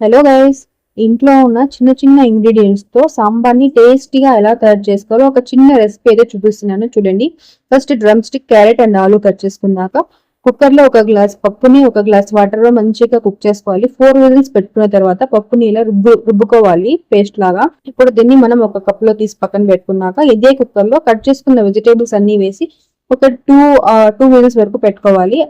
Hello guys ఇంట్లో ఉన్న చిన్న చిన్న ఇంగ్రీడియంట్స్తో సాంబార్ని టేస్టీగా ఎలా తయారు చేసుకోవాలో ఒక చిన్న రెసిపీ అయితే చూపిస్తున్నాను. చూడండి. First drumstick carrot and ఆలు కట్ చేసుకున్నాక కుక్కర్లో ఒక గ్లాస్ పప్పుని ఒక గ్లాస్ వాటర్లో మంచిగా కుక్ చేసుకోవాలి. ఫోర్ విజిల్స్ పెట్టుకున్న తర్వాత పప్పుని ఇలా రుబ్బు రుబ్బుకోవాలి పేస్ట్ లాగా. ఇప్పుడు దీన్ని మనం ఒక కప్లో తీసి పక్కన పెట్టుకున్నాక ఇదే కుక్కర్లో కట్ చేసుకున్న వెజిటేబుల్స్ అన్ని వేసి ఒక టూ టూ విజిల్స్ వరకు పెట్టుకోవాలి.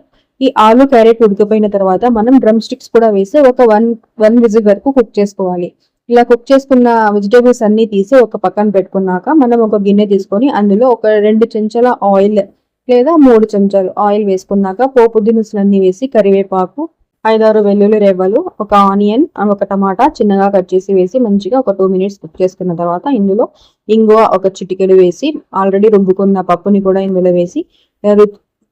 ఈ ఆలు క్యారెట్ ఉడికిపోయిన తర్వాత మనం డ్రమ్ స్టిక్స్ కూడా వేసి ఒక వన్ వన్ విజిల్ వరకు కుక్ చేసుకోవాలి. ఇలా కుక్ చేసుకున్న వెజిటేబుల్స్ అన్ని తీసి ఒక పక్కన పెట్టుకున్నాక మనం ఒక గిన్నె తీసుకొని అందులో ఒక రెండు చెంచాల ఆయిల్ లేదా మూడు చెంచాలు ఆయిల్ వేసుకున్నాక పోపు దినుసులు అన్ని వేసి కరివేపాకు ఐదారు వెల్లుల్లి రెవ్వలు ఒక ఆనియన్ ఒక టమాటా చిన్నగా కట్ చేసి వేసి మంచిగా ఒక టూ మినిట్స్ కుక్ చేసుకున్న తర్వాత ఇందులో ఇంగువ ఒక చిటికెడు వేసి ఆల్రెడీ రుబ్బుకున్న పప్పుని కూడా ఇందులో వేసి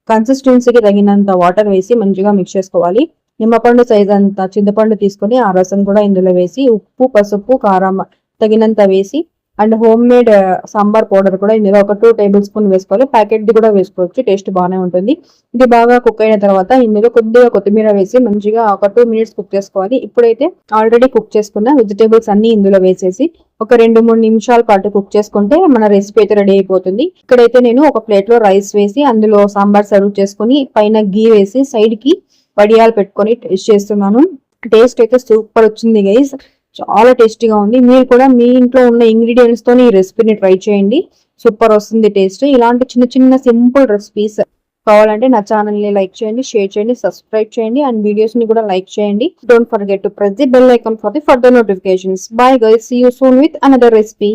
కన్సిస్టెన్సీకి తగినంత వాటర్ వేసి మంచిగా మిక్స్ చేసుకోవాలి. నిమ్మపండు సైజ్ అంత చింతపండు తీసుకొని ఆ రసం కూడా ఇందులో వేసి ఉప్పు పసుపు కారం తగినంత వేసి and home made sambar powder కూడా ఇందులో ఒక టూ టేబుల్ స్పూన్ వేసుకోవాలి. ప్యాకెట్ది కూడా వేసుకోవచ్చు. టేస్ట్ బాగానే ఉంటుంది. ఇది బాగా కుక్ అయిన తర్వాత ఇందులో కొద్దిగా కొత్తిమీర వేసి మంచిగా ఒక టూ మినిట్స్ కుక్ చేసుకోవాలి. ఇప్పుడైతే ఆల్రెడీ కుక్ చేసుకున్న వెజిటేబుల్స్ అన్ని ఇందులో వేసేసి ఒక రెండు మూడు నిమిషాల పాటు కుక్ చేసుకుంటే మన రెసిపీ అయితే రెడీ అయిపోతుంది. ఇక్కడైతే నేను ఒక ప్లేట్లో రైస్ వేసి అందులో సాంబార్ సర్వ్ చేసుకుని పైన గీ వేసి సైడ్కి వడియాలు పెట్టుకొని టేస్ట్ చేస్తున్నాను. టేస్ట్ అయితే సూపర్ వచ్చింది గైస్. చాలా టేస్టీగా ఉంది. మీరు కూడా మీ ఇంట్లో ఉన్న ఇంగ్రీడియంట్స్తో ఈ రెసిపీని ట్రై చేయండి. సూపర్ వస్తుంది టేస్ట్ ఇలాంటి చిన్న చిన్న సింపుల్ రెసిపీస్ కావాలంటే నా ఛానల్ని లైక్ చేయండి షేర్ చేయండి సబ్స్క్రైబ్ చేయండి అండ్ వీడియోస్ని కూడా లైక్ చేయండి. Don't forget to press the bell icon for the further notifications bye guys see you soon with another recipe